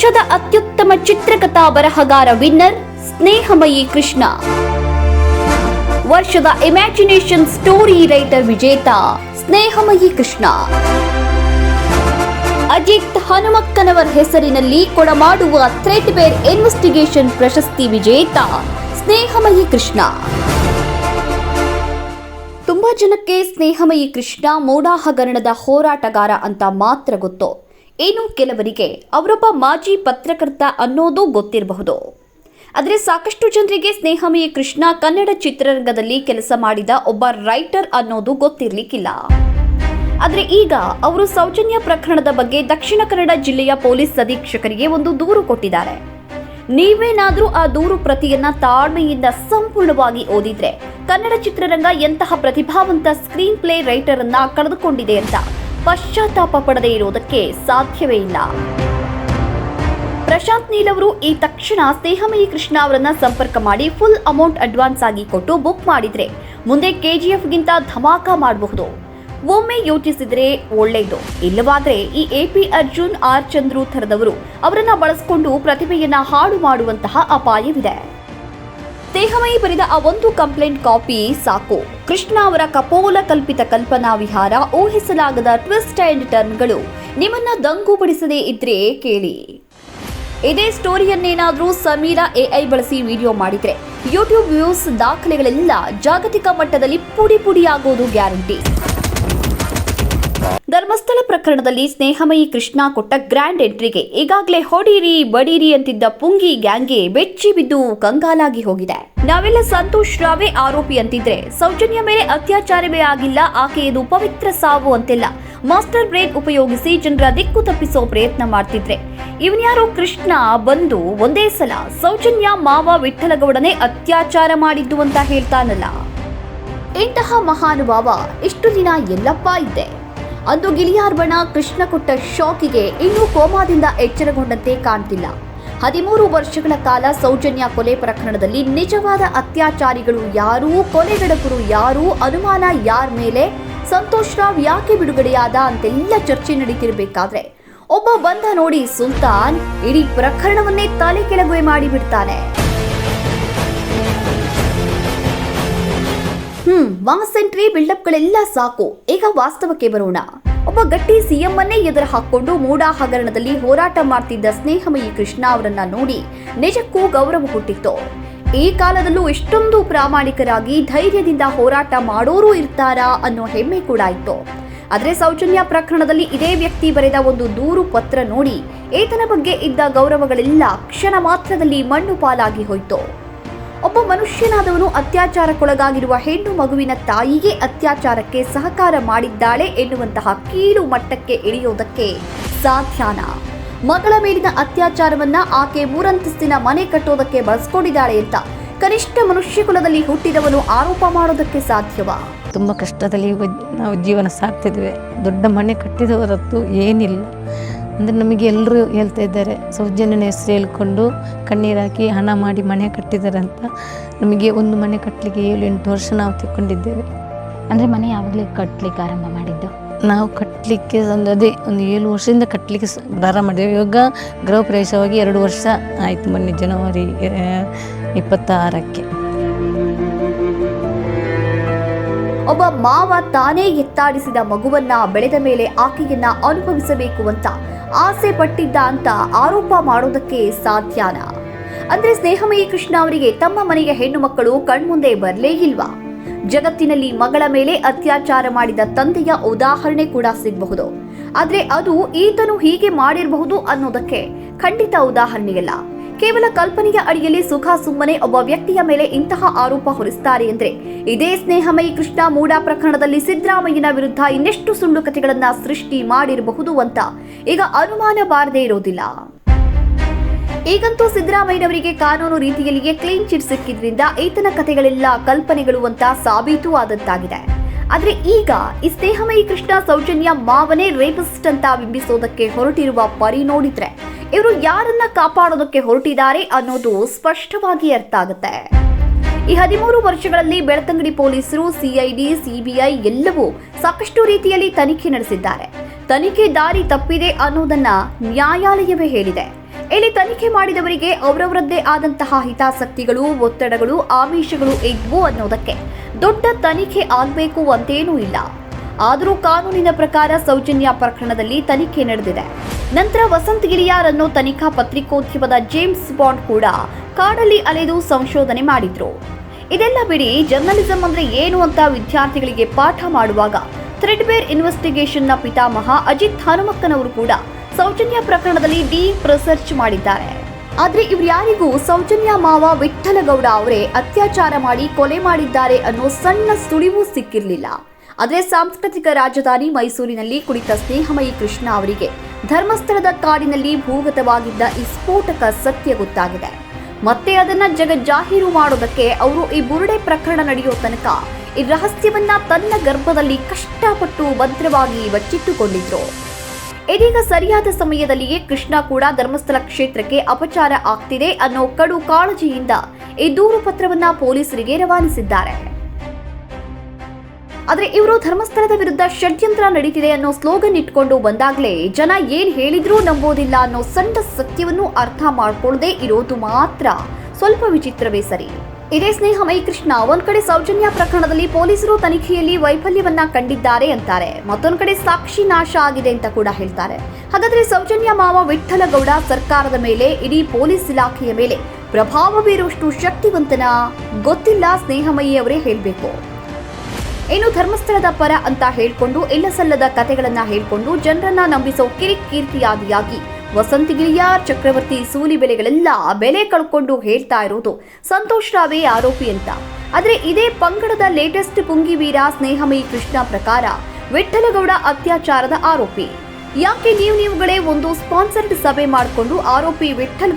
ವರ್ಷದ ಅತ್ಯುತ್ತಮ ಚಿತ್ರಕಥಾ ಬರಹಗಾರ ವಿನ್ನರ್, ಸ್ನೇಹಮಯಿ ಕೃಷ್ಣ. ವರ್ಷದ ಇಮ್ಯಾಜಿನೇಷನ್ ಸ್ಟೋರಿ ರೈಟರ್ ವಿಜೇತ, ಸ್ನೇಹಮಯಿ ಕೃಷ್ಣ. ಅಜಿತ್ ಹನುಮಕ್ಕನವರ್ ಹೆಸರಿನಲ್ಲಿ ಕೊಡಮಾಡುವ ಥ್ರೆಡ್ ಬೇರ್ ಇನ್ವೆಸ್ಟಿಗೇಷನ್ ಪ್ರಶಸ್ತಿ ವಿಜೇತ, ಸ್ನೇಹಮಯಿ ಕೃಷ್ಣ. ತುಂಬಾ ಜನಕ್ಕೆ ಸ್ನೇಹಮಯಿ ಕೃಷ್ಣ ಮೋಡ ಹಗರಣದ ಹೋರಾಟಗಾರ ಅಂತ ಮಾತ್ರ ಗೊತ್ತು. ಇನ್ನು ಕೆಲವರಿಗೆ ಅವರೊಬ್ಬ ಮಾಜಿ ಪತ್ರಕರ್ತ ಅನ್ನೋದು ಗೊತ್ತಿರಬಹುದು. ಆದರೆ ಸಾಕಷ್ಟು ಜನರಿಗೆ ಸ್ನೇಹಮಯಿ ಕೃಷ್ಣ ಕನ್ನಡ ಚಿತ್ರರಂಗದಲ್ಲಿ ಕೆಲಸ ಮಾಡಿದ ಒಬ್ಬ ರೈಟರ್ ಅನ್ನೋದು ಗೊತ್ತಿರಲಿಕ್ಕಿಲ್ಲ. ಆದರೆ ಈಗ ಅವರು ಸೌಜನ್ಯ ಪ್ರಕರಣದ ಬಗ್ಗೆ ದಕ್ಷಿಣ ಕನ್ನಡ ಜಿಲ್ಲೆಯ ಪೊಲೀಸ್ ಅಧೀಕ್ಷಕರಿಗೆ ಒಂದು ದೂರು ಕೊಟ್ಟಿದ್ದಾರೆ. ನೀವೇನಾದರೂ ಆ ದೂರು ಪ್ರತಿಯನ್ನ ತಾಳ್ಮೆಯಿಂದ ಸಂಪೂರ್ಣವಾಗಿ ಓದಿದ್ರೆ ಕನ್ನಡ ಚಿತ್ರರಂಗ ಎಂತಹ ಪ್ರತಿಭಾವಂತ ಸ್ಕ್ರೀನ್ ಪ್ಲೇ ರೈಟರ್ ಅನ್ನ ಕಳೆದುಕೊಂಡಿದೆ ಅಂತ ಪಶ್ಚಾತ್ತಾಪ ಪಡದೇ ಇರುವುದಕ್ಕೆ ಸಾಧ್ಯವೇ ಇಲ್ಲ. ಪ್ರಶಾಂತ್ ನೀಲ್ ಅವರು ಈ ತಕ್ಷಣ ಸ್ನೇಹಮಯಿ ಕೃಷ್ಣ ಅವರನ್ನ ಸಂಪರ್ಕ ಮಾಡಿ ಫುಲ್ ಅಮೌಂಟ್ ಅಡ್ವಾನ್ಸ್ ಆಗಿ ಕೊಟ್ಟು ಬುಕ್ ಮಾಡಿದ್ರೆ ಮುಂದೆ ಕೆಜಿಎಫ್ಗಿಂತ ಧಮಾಕ ಮಾಡಬಹುದು. ಒಮ್ಮೆ ಯೋಚಿಸಿದ್ರೆ ಒಳ್ಳೆಯದು ಇಲ್ಲವಾದ್ರೆ ಈ A P Arjun R Chandru ಥರದವರು ಅವರನ್ನ ಬಳಸಿಕೊಂಡು ಪ್ರತಿಭೆಯನ್ನ ಹಾಳು ಮಾಡುವಂತಹ ಅಪಾಯವಿದೆ. ಸ್ನೇಹಮಯಿ ಬರೆದ ಆ ಒಂದು ಕಂಪ್ಲೇಂಟ್ ಕಾಪಿ ಸಾಕು. ಕೃಷ್ಣ ಅವರ ಕಪೋಲ ಕಲ್ಪಿತ ಕಲ್ಪನಾ ವಿಹಾರ ಊಹಿಸಲಾಗದ ಟ್ವಿಸ್ಟ್ ಅಂಡ್ ಟರ್ನ್ಗಳು ನಿಮ್ಮನ್ನ ದಂಗುಪಡಿಸದೇ ಇದ್ರೆ ಕೇಳಿ. ಇದೇ ಸ್ಟೋರಿಯನ್ನೇನಾದ್ರೂ ಸಮೀರಾ ಎಐ ಬಳಸಿ ವಿಡಿಯೋ ಮಾಡಿದ್ರೆ ಯೂಟ್ಯೂಬ್ ವ್ಯೂಸ್ ದಾಖಲೆಗಳೆಲ್ಲ ಜಾಗತಿಕ ಮಟ್ಟದಲ್ಲಿ ಪುಡಿ ಪುಡಿಯಾಗೋದು ಗ್ಯಾರಂಟಿ. ಧರ್ಮಸ್ಥಳ ಪ್ರಕರಣದಲ್ಲಿ ಸ್ನೇಹಮಯಿ ಕೃಷ್ಣ ಕೊಟ್ಟ ಗ್ರ್ಯಾಂಡ್ ಎಂಟ್ರಿಗೆ ಈಗಾಗಲೇ ಹೊಡೀರಿ, ಬಡೀರಿ ಅಂತಿದ್ದ ಪುಂಗಿ ಗ್ಯಾಂಗ್ಗೆ ಬೆಚ್ಚಿ ಬಿದ್ದು ಕಂಗಾಲಾಗಿ ಹೋಗಿದೆ. ನಾವೆಲ್ಲ ಸಂತೋಷ್ ರಾವೇ ಆರೋಪಿ ಅಂತಿದ್ರೆ, ಸೌಜನ್ಯ ಮೇಲೆ ಅತ್ಯಾಚಾರವೇ ಆಗಿಲ್ಲ ಆಕೆಯದು ಪವಿತ್ರ ಸಾವು ಅಂತೆಲ್ಲ ಮಾಸ್ಟರ್ ಬ್ರೇನ್ ಉಪಯೋಗಿಸಿ ಜನರ ದಿಕ್ಕು ತಪ್ಪಿಸೋ ಪ್ರಯತ್ನ ಮಾಡ್ತಿದ್ರೆ. ಇವನ್ಯಾರೋ ಕೃಷ್ಣ ಬಂದು ಒಂದೇ ಸಲ ಸೌಜನ್ಯ ಮಾವ ವಿಠಲಗೌಡನೆ ಅತ್ಯಾಚಾರ ಮಾಡಿದ್ದು ಅಂತ ಹೇಳ್ತಾನಲ್ಲ. ಇಂತಹ ಮಹಾನುಭಾವ ಇಷ್ಟು ದಿನ ಎಲ್ಲಪ್ಪ ಇದ್ದೆ. ಅಂದು ಗಿಳಿಯಾರ್ಬಣ ಕೃಷ್ಣ ಕೊಟ್ಟ ಶಾಕಿಗೆ ಇನ್ನೂ ಕೋಮಾದಿಂದ ಎಚ್ಚರಗೊಂಡಂತೆ ಕಾಣ್ತಿಲ್ಲ. ಹದಿಮೂರು ವರ್ಷಗಳ ಕಾಲ ಸೌಜನ್ಯ ಕೊಲೆ ಪ್ರಕರಣದಲ್ಲಿ ನಿಜವಾದ ಅತ್ಯಾಚಾರಿಗಳು ಯಾರೂ ಕೊಲೆಗಡಕರು ಯಾರೂ, ಅನುಮಾನ ಯಾರ ಮೇಲೆ? ಸಂತೋಷ್ ರಾವ್ ಯಾಕೆ ಬಿಡುಗಡೆಯಾದ ಅಂತೆಲ್ಲ ಚರ್ಚೆ ನಡೀತಿರ್ಬೇಕಾದ್ರೆ ಒಬ್ಬ ಬಂದ ನೋಡಿ ಸುಲ್ತಾನ್ ಇಡೀ ಪ್ರಕರಣವನ್ನೇ ತಲೆ ಕೆಳಗುವೆ ಮಾಡಿಬಿಡ್ತಾನೆ. ಹ್ಮ್ ಮಾಸ್ ಎಂಟ್ರಿ ಬಿಲ್ಡಪ್ಗಳೆಲ್ಲ ಸಾಕು. ಈಗ ವಾಸ್ತವಕ್ಕೆ ಬರೋಣ. ಒಬ್ಬ ಗಟ್ಟಿ ಸಿಎಂ ಅನ್ನೇ ಎದುರು ಹಾಕೊಂಡು ಮೂಡಾ ಹಗರಣದಲ್ಲಿ ಹೋರಾಟ ಮಾಡ್ತಿದ್ದ ಸ್ನೇಹಮಯಿ ಕೃಷ್ಣ ಅವರನ್ನ ನೋಡಿ ನಿಜಕ್ಕೂ ಗೌರವ ಹುಟ್ಟಿತ್ತು. ಈ ಕಾಲದಲ್ಲೂ ಇಷ್ಟೊಂದು ಪ್ರಾಮಾಣಿಕರಾಗಿ ಧೈರ್ಯದಿಂದ ಹೋರಾಟ ಮಾಡೋರು ಇರ್ತಾರಾ ಅನ್ನೋ ಹೆಮ್ಮೆ ಕೂಡ ಇತ್ತು. ಆದರೆ ಸೌಜನ್ಯ ಪ್ರಕರಣದಲ್ಲಿ ಇದೇ ವ್ಯಕ್ತಿ ಬರೆದ ಒಂದು ದೂರು ಪತ್ರ ನೋಡಿ ಏತನ ಬಗ್ಗೆ ಇದ್ದ ಗೌರವಗಳೆಲ್ಲ ಕ್ಷಣ ಮಾತ್ರದಲ್ಲಿ ಮಣ್ಣು ಪಾಲಾಗಿ ಹೋಯ್ತು. ಒಬ್ಬ ಮನುಷ್ಯನಾದವನು ಅತ್ಯಾಚಾರಕ್ಕೊಳಗಾಗಿರುವ ಹೆಣ್ಣು ಮಗುವಿನ ತಾಯಿಗೆ ಅತ್ಯಾಚಾರಕ್ಕೆ ಸಹಕಾರ ಮಾಡಿದ್ದಾಳೆ ಎನ್ನುವಂತಹ ಕೀಳು ಮಟ್ಟಕ್ಕೆ ಇಳಿಯೋದಕ್ಕೆ ಸಾಧ್ಯನಾ? ಮಗಳ ಮೇಲಿನ ಅತ್ಯಾಚಾರವನ್ನ ಆಕೆ ಮೂರಂತಸ್ತಿನ ಮನೆ ಕಟ್ಟೋದಕ್ಕೆ ಬಳಸ್ಕೊಂಡಿದ್ದಾಳೆ ಅಂತ ಕನಿಷ್ಠ ಮನುಷ್ಯ ಕುಲದಲ್ಲಿ ಹುಟ್ಟಿದವನು ಆರೋಪ ಮಾಡೋದಕ್ಕೆ ಸಾಧ್ಯವ? ತುಂಬ ಕಷ್ಟದಲ್ಲಿ ನಾವು ಜೀವನ ಸಾಕ್ತಿದ್ವಿ. ದೊಡ್ಡ ಮನೆ ಕಟ್ಟಿದವರದ್ದು ಏನಿಲ್ಲ. ಅಂದರೆ ನಮಗೆ ಎಲ್ಲರೂ ಹೇಳ್ತಾ ಇದ್ದಾರೆ. ಸೌಜನ್ಯನ ಹೆಸರು ಹೇಳ್ಕೊಂಡು ಕಣ್ಣೀರು ಹಾಕಿ ಹಣ ಮಾಡಿ ಮನೆ ಕಟ್ಟಿದ್ದಾರೆ ಅಂತ ನಮಗೆ ಒಂದು ಮನೆ ಕಟ್ಟಲಿಕ್ಕೆ ಏಳು ಎಂಟು ವರ್ಷ ನಾವು ತಿಕ್ಕೊಂಡಿದ್ದೇವೆ ಅಂದರೆ ಮನೆ ಯಾವಾಗಲೇ ಕಟ್ಟಲಿಕ್ಕೆ ಆರಂಭ ಮಾಡಿದ್ದು? ನಾವು ಕಟ್ಟಲಿಕ್ಕೆ ಒಂದು ಅದೇ ಒಂದು ಏಳು ವರ್ಷದಿಂದ ಕಟ್ಟಲಿಕ್ಕೆ ಸ- ಪ್ರಾರಂಭ ಮಾಡಿದ್ದೇವೆ. ಇವಾಗ ಗೃಹ ಪ್ರವೇಶವಾಗಿ ಎರಡು ವರ್ಷ ಆಯಿತು ಮೊನ್ನೆ ಜನವರಿ ಇಪ್ಪತ್ತಾರಕ್ಕೆ. ಒಬ್ಬ ಮಾವ ತಾನೇ ಎತ್ತಾಡಿಸಿದ ಮಗುವನ್ನ ಬೆಳೆದ ಮೇಲೆ ಆಕೆಯನ್ನ ಅನುಭವಿಸಬೇಕು ಅಂತ ಆಸೆ ಪಟ್ಟಿದ್ದ ಅಂತ ಆರೋಪ ಮಾಡೋದಕ್ಕೆ ಸಾಧ್ಯನ? ಅಂದ್ರೆ ಸ್ನೇಹಮಯಿ ಕೃಷ್ಣ ಅವರಿಗೆ ತಮ್ಮ ಮನೆಯ ಹೆಣ್ಣು ಮಕ್ಕಳು ಕಣ್ಮುಂದೆ ಬರಲೇ ಇಲ್ವಾ? ಜಗತ್ತಿನಲ್ಲಿ ಮಗಳ ಮೇಲೆ ಅತ್ಯಾಚಾರ ಮಾಡಿದ ತಂದೆಯ ಉದಾಹರಣೆ ಕೂಡ ಸಿಗಬಹುದು. ಆದ್ರೆ ಅದು ಈತನು ಹೀಗೆ ಮಾಡಿರಬಹುದು ಅನ್ನೋದಕ್ಕೆ ಖಂಡಿತ ಉದಾಹರಣೆಯಲ್ಲ. ಕೇವಲ ಕಲ್ಪನೆಯ ಅಡಿಯಲ್ಲಿ ಸುಖ ಸುಮ್ಮನೆ ಒಬ್ಬ ವ್ಯಕ್ತಿಯ ಮೇಲೆ ಇಂತಹ ಆರೋಪ ಹೊರಿಸುತ್ತಾರೆ ಎಂದರೆ ಇದೇ ಸ್ನೇಹಮಯಿ ಕೃಷ್ಣ ಮೂಡಾ ಪ್ರಕರಣದಲ್ಲಿ ಸಿದ್ದರಾಮಯ್ಯನ ವಿರುದ್ಧ ಇನ್ನೆಷ್ಟು ಸುಳ್ಳು ಕಥೆಗಳನ್ನ ಸೃಷ್ಟಿ ಮಾಡಿರಬಹುದು ಅಂತ ಈಗ ಅನುಮಾನ ಬಾರದೇ ಇರೋದಿಲ್ಲ. ಈಗಂತೂ ಸಿದ್ದರಾಮಯ್ಯನವರಿಗೆ ಕಾನೂನು ರೀತಿಯಲ್ಲಿಯೇ ಕ್ಲೀನ್ ಚಿಟ್ ಸಿಕ್ಕಿದ್ರಿಂದ ಈತನ ಕಥೆಗಳೆಲ್ಲ ಕಲ್ಪನೆಗಳು ಅಂತ ಸಾಬೀತು ಆದಂತಾಗಿದೆ. ಆದ್ರೆ ಈಗ ಈ ಸ್ನೇಹಮಯಿ ಕೃಷ್ಣ ಸೌಜನ್ಯ ಮಾವನೇ ರೇಪಿಸ್ಟ್ ಅಂತ ಬಿಂಬಿಸೋದಕ್ಕೆ ಹೊರಟಿರುವ ಪರಿ ನೋಡಿದ್ರೆ ಇವರು ಯಾರನ್ನ ಕಾಪಾಡೋದಕ್ಕೆ ಹೊರಟಿದ್ದಾರೆ ಅನ್ನೋದು ಸ್ಪಷ್ಟವಾಗಿ ಅರ್ಥ ಆಗುತ್ತೆ. ಈ ಹದಿಮೂರು ವರ್ಷಗಳಲ್ಲಿ ಬೆಳ್ತಂಗಡಿ ಪೊಲೀಸರು ಸಿಐಡಿ ಸಿಬಿಐ ಎಲ್ಲವೂ ಸಾಕಷ್ಟು ರೀತಿಯಲ್ಲಿ ತನಿಖೆ ನಡೆಸಿದ್ದಾರೆ. ತನಿಖೆ ದಾರಿ ತಪ್ಪಿದೆ ಅನ್ನೋದನ್ನ ನ್ಯಾಯಾಲಯವೇ ಹೇಳಿದೆ. ಇಲ್ಲಿ ತನಿಖೆ ಮಾಡಿದವರಿಗೆ ಅವರವರದ್ದೇ ಆದಂತಹ ಹಿತಾಸಕ್ತಿಗಳು, ಒತ್ತಡಗಳು, ಆಮಿಷಗಳು ಇದ್ವು ಅನ್ನೋದಕ್ಕೆ. ದೊಡ್ಡ ತನಿಖೆ ಆಗಬೇಕು ಅಂತೇನೂ ಇಲ್ಲ. ಆದರೂ ಕಾನೂನಿನ ಪ್ರಕಾರ ಸೌಜನ್ಯ ಪ್ರಕರಣದಲ್ಲಿ ತನಿಖೆ ನಡೆದಿದೆ. ನಂತರ ವಸಂತ್ ಗಿರಿಯಾರನ್ನು ತನಿಖಾ ಪತ್ರಿಕೋದ್ಯಮದ ಜೇಮ್ಸ್ ಬಾಂಡ್ ಕೂಡ ಕಾಡಲ್ಲಿ ಅಲೆದು ಸಂಶೋಧನೆ ಮಾಡಿದ್ರು. ಇದೆಲ್ಲ ಬಿಡಿ ಜರ್ನಲಿಸಂ ಅಂದ್ರೆ ಏನು ಅಂತ ವಿದ್ಯಾರ್ಥಿಗಳಿಗೆ ಪಾಠ ಮಾಡುವಾಗ ಥ್ರೆಡ್ಬೇರ್ ಇನ್ವೆಸ್ಟಿಗೇಷನ್ನ ಪಿತಾಮಹ ಅಜಿತ್ ಹನುಮಕ್ಕನವರು ಕೂಡ ಸೌಜನ್ಯ ಪ್ರಕರಣದಲ್ಲಿ ಡೀಪ್ ರಿಸರ್ಚ್ ಮಾಡಿದ್ದಾರೆ. ಆದ್ರೆ ಇವ್ರ್ಯಾರಿಗೂ ಸೌಜನ್ಯ ಮಾವ ವಿಠ್ಠಲಗೌಡ ಅವರೇ ಅತ್ಯಾಚಾರ ಮಾಡಿ ಕೊಲೆ ಮಾಡಿದ್ದಾರೆ ಅನ್ನೋ ಸಣ್ಣ ಸುಳಿವು ಸಿಕ್ಕಿರಲಿಲ್ಲ. ಆದರೆ ಸಾಂಸ್ಕೃತಿಕ ರಾಜಧಾನಿ ಮೈಸೂರಿನಲ್ಲಿ ಕುಳಿತ ಸ್ನೇಹಮಯಿ ಕೃಷ್ಣ ಅವರಿಗೆ ಧರ್ಮಸ್ಥಳದ ಕಾಡಿನಲ್ಲಿ ಭೂಗತವಾಗಿದ್ದ ಈ ಸ್ಫೋಟಕ ಸತ್ಯ ಗೊತ್ತಾಗಿದೆ. ಮತ್ತೆ ಅದನ್ನ ಜಾಹೀರು ಮಾಡೋದಕ್ಕೆ ಅವರು ಈ ಬುರುಡೆ ಪ್ರಕರಣ ನಡೆಯೋ ತನಕ ಈ ರಹಸ್ಯವನ್ನ ತನ್ನ ಗರ್ಭದಲ್ಲಿ ಕಷ್ಟಪಟ್ಟು ಭದ್ರವಾಗಿ ಬಚ್ಚಿಟ್ಟುಕೊಂಡಿದ್ರು ಇದೀಗ ಸರಿಯಾದ ಸಮಯದಲ್ಲಿಯೇ ಕೃಷ್ಣ ಕೂಡ ಧರ್ಮಸ್ಥಳ ಕ್ಷೇತ್ರಕ್ಕೆ ಅಪಚಾರ ಆಗ್ತಿದೆ ಅನ್ನೋ ಕಡು ಕಾಳಜಿಯಿಂದ ಈ ದೂರು ಪತ್ರವನ್ನ ಪೊಲೀಸರಿಗೆ ರವಾನಿಸಿದ್ದಾರೆ. ಆದರೆ ಇವರು ಧರ್ಮಸ್ಥಳದ ವಿರುದ್ಧ ಷಡ್ಯಂತ್ರ ನಡೀತಿದೆ ಅನ್ನೋ ಸ್ಲೋಗನ್ ಇಟ್ಕೊಂಡು ಬಂದಾಗ್ಲೇ ಜನ ಏನ್ ಹೇಳಿದ್ರೂ ನಂಬೋದಿಲ್ಲ ಅನ್ನೋ ಸಣ್ಣ ಸತ್ಯವನ್ನು ಅರ್ಥ ಮಾಡ್ಕೊಳ್ಳದೆ ಇರೋದು ಮಾತ್ರ ಸ್ವಲ್ಪ ವಿಚಿತ್ರವೇ ಸರಿ. ಇದೇ ಸ್ನೇಹಮಯಿ ಕೃಷ್ಣ ಒಂದ್ ಕಡೆ ಸೌಜನ್ಯ ಪ್ರಕರಣದಲ್ಲಿ ಪೊಲೀಸರು ತನಿಖೆಯಲ್ಲಿ ವೈಫಲ್ಯವನ್ನ ಕಂಡಿದ್ದಾರೆ ಅಂತಾರೆ. ಮತ್ತೊಂದು ಕಡೆ ಸಾಕ್ಷಿ ನಾಶ ಆಗಿದೆ ಅಂತ ಕೂಡ ಹೇಳ್ತಾರೆ. ಹಾಗಾದ್ರೆ ಸೌಜನ್ಯ ಮಾವ ವಿಠ್ಠಲಗೌಡ ಸರ್ಕಾರದ ಮೇಲೆ, ಇಡೀ ಪೊಲೀಸ್ ಇಲಾಖೆಯ ಮೇಲೆ ಪ್ರಭಾವ ಬೀರುವಷ್ಟು ಶಕ್ತಿವಂತನ ಗೊತ್ತಿಲ್ಲ ಸ್ನೇಹಮಯಿ ಅವರೇ ಹೇಳಬೇಕು. ಇನ್ನು ಧರ್ಮಸ್ಥಳದ ಪರ ಅಂತ ಹೇಳ್ಕೊಂಡು ಇಲ್ಲ ಸಲ್ಲದ ಕತೆಗಳನ್ನ ಹೇಳ್ಕೊಂಡು, ಜನರನ್ನ ನಂಬಿಸೋ ಕಿರಿಕೀರ್ತಿಯಾದಿಯಾಗಿ ವಸಂತ ಗಿರಿಯಾರ್ ಚಕ್ರವರ್ತಿ ಸೂಲಿ ಬೆಲೆಗಳೆಲ್ಲ ಬೆಲೆ ಕಳ್ಕೊಂಡು ಹೇಳ್ತಾ ಇರೋದು. ಸಂತೋಷ್ ರಾವೇ ಆರೋಪಿ ಅಂತ. ಆದ್ರೆ ಇದೇ ಪಂಗಡದ ಲೇಟೆಸ್ಟ್ ಪುಂಗಿವೀರ ಸ್ನೇಹಮಯಿ ಕೃಷ್ಣ ಪ್ರಕಾರ ವಿಠಲಗೌಡ ಅತ್ಯಾಚಾರದ ಆರೋಪಿ. ಯಾಕೆ ನೀವು ನೀವುಗಳೇ ಒಂದು ಸ್ಪಾನ್ಸರ್ಡ್ ಸಭೆ ಮಾಡಿಕೊಂಡು ಆರೋಪಿ ವಿಠಲ್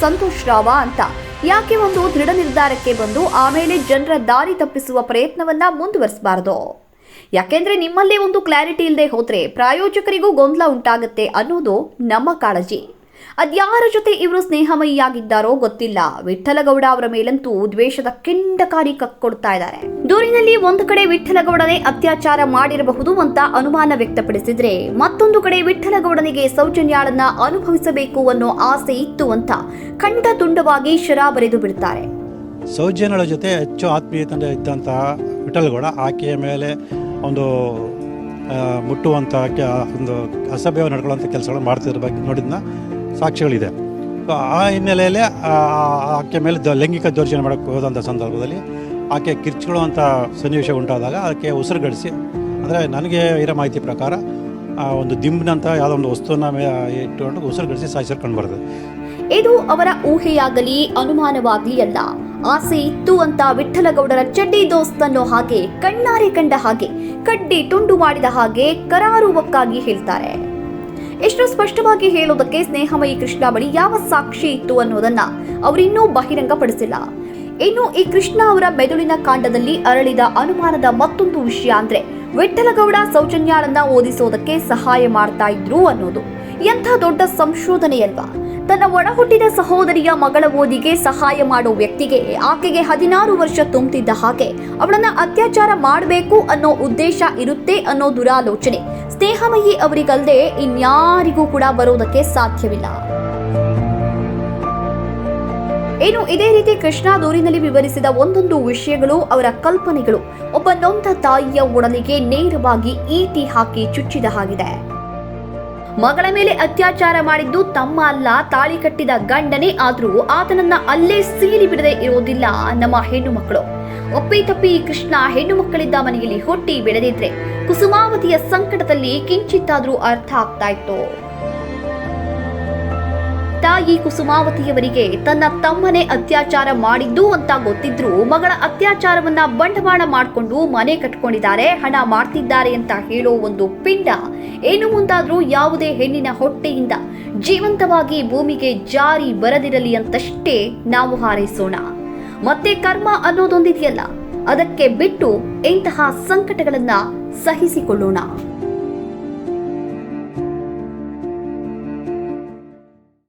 ಸಂತೋಷ್ ರಾವ ಅಂತ? ಯಾಕೆ ಒಂದು ದೃಢ ನಿರ್ಧಾರಕ್ಕೆ ಬಂದು ಆಮೇಲೆ ಜನರ ದಾರಿ ತಪ್ಪಿಸುವ ಪ್ರಯತ್ನವನ್ನ ಮುಂದುವರಿಸಬಾರದು? ಯಾಕೆಂದ್ರೆ ನಿಮ್ಮಲ್ಲೇ ಒಂದು ಕ್ಲಾರಿಟಿ ಇಲ್ಲದೆ ಹೋದ್ರೆ ಪ್ರಾಯೋಜಕರಿಗೂ ಗೊಂದಲ ಉಂಟಾಗುತ್ತೆ ಅನ್ನೋದು ನಮ್ಮ ಕಾಳಜಿ. ಅದ್ಯಾರ ಜೊತೆ ಇವರು ಸ್ನೇಹಮಯಿಯಾಗಿದ್ದಾರೋ ಗೊತ್ತಿಲ್ಲ. ವಿಠಲಗೌಡ ಅವರ ಮೇಲಂತೂ ದ್ವೇಷದ ಕೆಂಡಕಾರಿ ಕಕ್ಕೊಡ್ತಾ ಇದ್ದಾರೆ. ದೂರಿನಲ್ಲಿ ಒಂದು ಕಡೆ ವಿಠಲಗೌಡನೇ ಅತ್ಯಾಚಾರ ಮಾಡಿರಬಹುದು ಅಂತ ಅನುಮಾನ ವ್ಯಕ್ತಪಡಿಸಿದ್ರೆ ಮತ್ತೊಂದು ಕಡೆ ವಿಠಲಗೌಡನಿಗೆ ಸೌಜನ್ಯಾಳನ್ನ ಅನುಭವಿಸಬೇಕು ಅನ್ನೋ ಆಸೆ ಇತ್ತು ಅಂತ ಖಂಡ ತುಂಡವಾಗಿ ಶರಾ ಬರೆದು ಬಿಡ್ತಾರೆ. ಸೌಜನ್ಯಳ ಜೊತೆ ಹೆಚ್ಚು ಆತ್ಮೀಯತೆ ಇದ್ದಂತಹ ವಿಠಲ್ಗೌಡ ಆಕೆಯ ಮೇಲೆ ಒಂದು ಮುಟ್ಟುವಂಥ ಒಂದು ಅಸಭ್ಯ ನಡ್ಕೊಳ್ಳೋಂಥ ಕೆಲಸಗಳು ಮಾಡ್ತಿದ್ರ ಬಗ್ಗೆ ನೋಡಿದ್ನ ಸಾಕ್ಷಿಗಳಿದೆ. ಸೊ ಆ ಹಿನ್ನೆಲೆಯಲ್ಲಿ ಆಕೆ ಮೇಲೆ ದ, ಲೈಂಗಿಕ ದೌರ್ಜನ್ಯ ಮಾಡೋಕ್ಕೆ ಹೋದಂಥ ಸಂದರ್ಭದಲ್ಲಿ ಆಕೆ ಕಿರ್ಚ್ಕೊಳ್ಳುವಂಥ ಸನ್ನಿವೇಶ ಉಂಟಾದಾಗ ಆಕೆ ಉಸಿರುಗಡಿಸಿ ಅಂದರೆ ನನಗೆ ಇರೋ ಮಾಹಿತಿ ಪ್ರಕಾರ ಒಂದು ದಿಂಬಿನಂಥ ಯಾವುದೋ ಒಂದು ವಸ್ತುವನ್ನು ಇಟ್ಟುಕೊಂಡು ಉಸಿರುಗಡಿಸಿ ಸಾಯಿಸಿರ್ಕೊಂಡು ಬರ್ತದೆ. ಇದು ಅವರ ಊಹೆಯಾಗಲಿ ಅನುಮಾನವಾಗಲಿ ಅಲ್ಲ ಆಸೆ ಇತ್ತು ಅಂತ ವಿಠಲಗೌಡರ ಚಡ್ಡಿ ದೋಸ್ತನ್ನು ಹಾಗೆ, ಕಣ್ಣಾರೆ ಕಂಡ ಹಾಗೆ, ಕಡ್ಡಿ ತುಂಡು ಮಾಡಿದ ಹಾಗೆ ಕರಾರುವಕ್ಕಾಗಿ ಹೇಳ್ತಾರೆ. ಎಷ್ಟು ಸ್ಪಷ್ಟವಾಗಿ ಹೇಳೋದಕ್ಕೆ ಸ್ನೇಹಮಯಿ ಕೃಷ್ಣ ಬಳಿ ಯಾವ ಸಾಕ್ಷಿ ಇತ್ತು ಅನ್ನೋದನ್ನ ಅವರಿನ್ನೂ ಬಹಿರಂಗಪಡಿಸಿಲ್ಲ. ಇನ್ನು ಈ ಕೃಷ್ಣ ಅವರ ಮೆದುಳಿನ ಕಾಂಡದಲ್ಲಿ ಅರಳಿದ ಅನುಮಾನದ ಮತ್ತೊಂದು ವಿಷಯ ಅಂದ್ರೆ ವಿಠಲಗೌಡ ಸೌಜನ್ಯಾಳನ್ನ ಓದಿಸೋದಕ್ಕೆ ಸಹಾಯ ಮಾಡ್ತಾ ಇದ್ರು ಅನ್ನೋದು. ಎಂಥ ದೊಡ್ಡ ಸಂಶೋಧನೆ ಅಲ್ವಾ? ತನ್ನ ಒಡ ಹುಟ್ಟಿದ ಸಹೋದರಿಯ ಮಗಳ ಓದಿಗೆ ಸಹಾಯ ಮಾಡೋ ವ್ಯಕ್ತಿಗೆ ಆಕೆಗೆ ಹದಿನಾರು ವರ್ಷ ತುಂಬುತ್ತಿದ್ದ ಹಾಗೆ ಅವಳನ್ನ ಅತ್ಯಾಚಾರ ಮಾಡಬೇಕು ಅನ್ನೋ ಉದ್ದೇಶ ಇರುತ್ತೆ ಅನ್ನೋ ದುರಾಲೋಚನೆ. ಸ್ನೇಹಮಯಿ ಅವರಿಗಲ್ಲದೆ ಇನ್ಯಾರಿಗೂ ಕೂಡ ಬರೋದಕ್ಕೆ ಸಾಧ್ಯವಿಲ್ಲ. ಏನು ಇದೇ ರೀತಿ ಕೃಷ್ಣ ದೂರಿನಲ್ಲಿ ವಿವರಿಸಿದ ಒಂದೊಂದು ವಿಷಯಗಳು ಅವರ ಕಲ್ಪನೆಗಳು. ಒಬ್ಬ ನೊಂದ ತಾಯಿಯ ಒಡಲಿಗೆ ನೇರವಾಗಿ ಈಟಿ ಹಾಕಿ ಚುಚ್ಚಿದ ಹಾಗಿದೆ. ಮಗಳ ಮೇಲೆ ಅತ್ಯಾಚಾರ ಮಾಡಿದ್ದು ತಮ್ಮ ಅಲ್ಲ, ತಾಳಿ ಕಟ್ಟಿದ ಗಂಡನೇ ಆದ್ರೂ ಆತನನ್ನ ಅಲ್ಲೇ ಸೀಲಿ ಬಿಡದೆ ಇರೋದಿಲ್ಲ ನಮ್ಮ ಹೆಣ್ಣು ಮಕ್ಕಳು. ಒಪ್ಪಿ ತಪ್ಪಿ ಕೃಷ್ಣ ಹೆಣ್ಣು ಮಕ್ಕಳಿದ್ದ ಮನೆಯಲ್ಲಿ ಹುಟ್ಟಿ ಬೆಳೆದಿದ್ರೆ ಕುಸುಮಾವತಿಯ ಸಂಕಟದಲ್ಲಿ ಕಿಂಚಿತ್ತಾದ್ರೂ ಅರ್ಥ ಆಗ್ತಾ ಇತ್ತು. ತಾಯಿ ಕುಸುಮಾವತಿಯವರಿಗೆ ತನ್ನ ತಮ್ಮನೇ ಅತ್ಯಾಚಾರ ಮಾಡಿದ್ದು ಅಂತ ಗೊತ್ತಿದ್ರು ಮಗಳ ಅತ್ಯಾಚಾರವನ್ನ ಬಂಡವಾಳ ಮಾಡಿಕೊಂಡು ಮನೆ ಕಟ್ಕೊಂಡಿದ್ದಾರೆ, ಹಣ ಮಾಡ್ತಿದ್ದಾರೆ ಅಂತ ಹೇಳೋ ಒಂದು ಪಿಂಡ ಏನು ಮುಂದಾದ್ರೂ ಯಾವುದೇ ಹೆಣ್ಣಿನ ಹೊಟ್ಟೆಯಿಂದ ಜೀವಂತವಾಗಿ ಭೂಮಿಗೆ ಜಾರಿ ಬರದಿರಲಿ ಅಂತಷ್ಟೇ ನಾವು ಹಾರೈಸೋಣ. ಮತ್ತೆ ಕರ್ಮ ಅನ್ನೋದೊಂದಿದೆಯಲ್ಲ, ಅದಕ್ಕೆ ಬಿಟ್ಟು ಇಂತಹ ಸಂಕಟಗಳನ್ನ ಸಹಿಸಿಕೊಳ್ಳೋಣ.